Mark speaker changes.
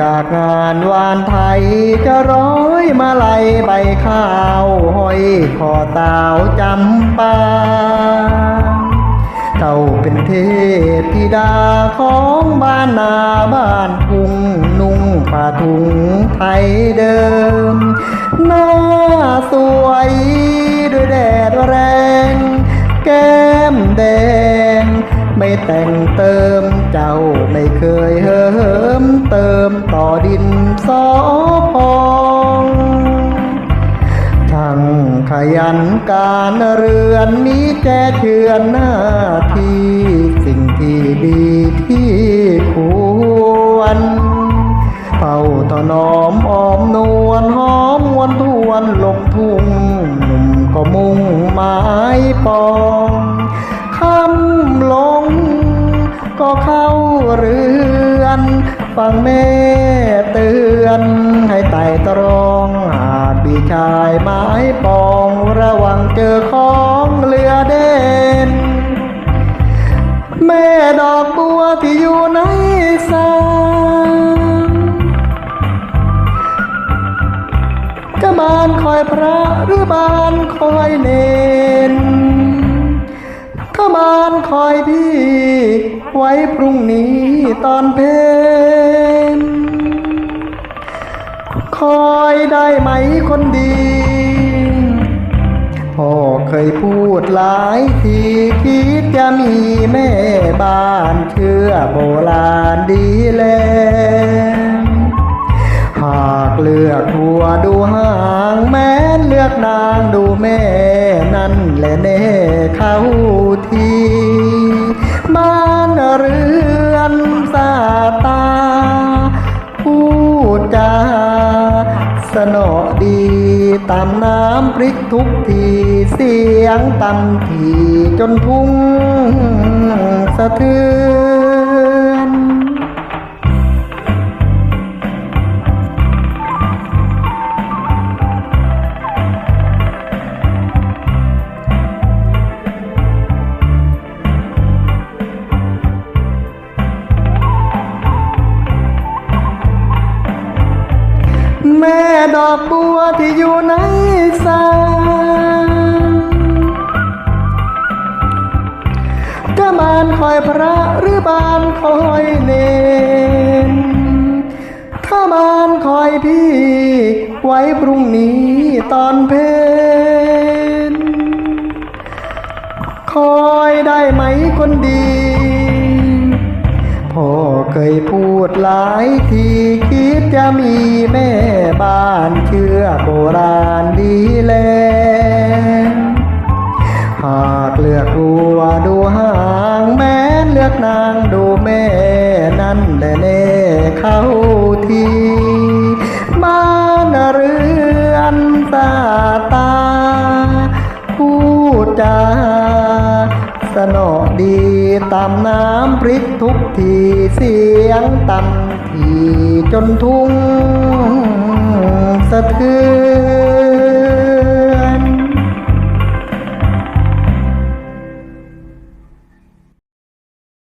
Speaker 1: จากงานวานไทยจะร้อยมาลัยใบข้าวห้อยคอตาวจำปาเจ้าเป็นเทพธิดาของบ้านนาบ้านทุงนุ่งผ้าถุงไทยเดิมหน้าสวยด้วยแดดแรง แก้มแดงไม่แต่งเติมเจ้าไม่เคยเหิมเติม สอพองช่างขยันการเรือนมีแจเชือนหน้าที่สิ่งที่ดีที่ควรเฝ้าถนอมออมนวลหอมวนทวนลงทุ่งหนุ่มก็มุ่งหมายปองคำลงก็เข้าเรือน ฟังแม่เตือนให้ไต่ตรองหากมีชายไม้ปองระวังเจอของเรือเด่นแม่ดอกบัวที่อยู่ในสางจะบานคอยพระหรือบานคอยเนนถ้าบานคอยพี่ไว้พรุ่งนี้ตอนเพน อยได้ไหมคนดีพ่อเคยพูดหลายทีคิดจะมีแม่บ้านเชื่อโบราณดีแล้วหากเลือกหัวดูหางแม้นเลือกนางดูแม่ นั่นแหละแน่เข้าที ดีตามน้ำพริกทุกทีเสียงตำทีจนทุ่งสะเทือน อกบัวที่อยู่ในสางจะบานคอยพระหรือบานคอยเนนถ้าบานคอยพี่ ไว้พรุ่งนี้ตอนเพนคอยได้ไหมคนดีพ่อเคยพูดหลายที ดจะมีแม่บ้านเชื่อโบราณดีแล หากเลือกหัวดูหางแม้นเลือกนางดูแม่นั่นแหละแน่เข้าทีบ้านเรือนสาตาพูดจาสนอ ดีตามน้ำพริกทุกทีเสียงต่ำทีจนทุ่งสะเทือน